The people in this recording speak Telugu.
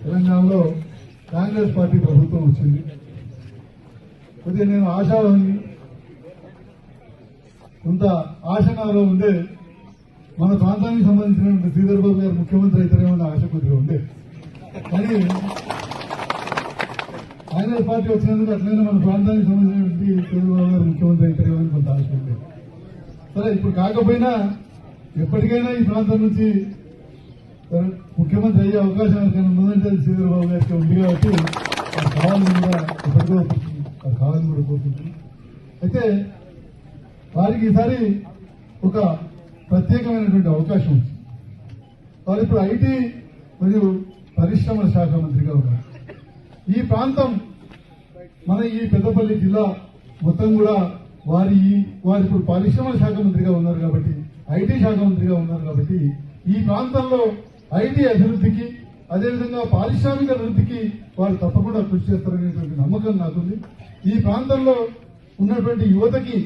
తెలంగాణలో కాంగ్రెస్ పార్టీ ప్రభుత్వం వచ్చింది. కొద్దిగా నేను ఆశావాహి కొంత ఆశనాలో ఉండే మన ప్రాంతానికి సంబంధించినటువంటి శ్రీధర్ బాబు గారు ముఖ్యమంత్రి అయితేనేమో ఆశ కొద్దిగా ఉండే. కానీ కాంగ్రెస్ పార్టీ వచ్చినందుకు అట్లనే మన ప్రాంతానికి సంబంధించినటువంటి చంద్రబాబు గారు ముఖ్యమంత్రి అయితేనేమో అని కొంత ఆశ ఉంది సరే ఇప్పుడు కాకపోయినా ఎప్పటికైనా ఈ ప్రాంతం నుంచి ముఖ్యమంత్రి అయ్యే అవకాశం ఎవరికైనా ఉందంటే చంద్రబాబు గారికి ఉంది కాబట్టి అది కావాలని కూడా ఎప్పటికో కావాలని కూడా కోరుతుంది అయితే వారికి ఈసారి ఒక ప్రత్యేకమైనటువంటి అవకాశం ఉంది. వారు ఇప్పుడు ఐటీ మరియు పరిశ్రమల శాఖ మంత్రిగా ఉన్నారు. ఈ ప్రాంతం మన ఈ పెద్దపల్లి జిల్లా మొత్తం కూడా వారి వారు ఇప్పుడు పరిశ్రమల శాఖ మంత్రిగా ఉన్నారు కాబట్టి ఐటీ శాఖ మంత్రిగా ఉన్నారు కాబట్టి ఈ ప్రాంతంలో ఐటీ అభివృద్ధికి అదేవిధంగా పారిశ్రామిక అభివృద్ధికి వారు తప్పకుండా కృషి చేస్తారనేటువంటి నమ్మకం నాకుంది. ఈ ప్రాంతంలో ఉన్నటువంటి యువతకి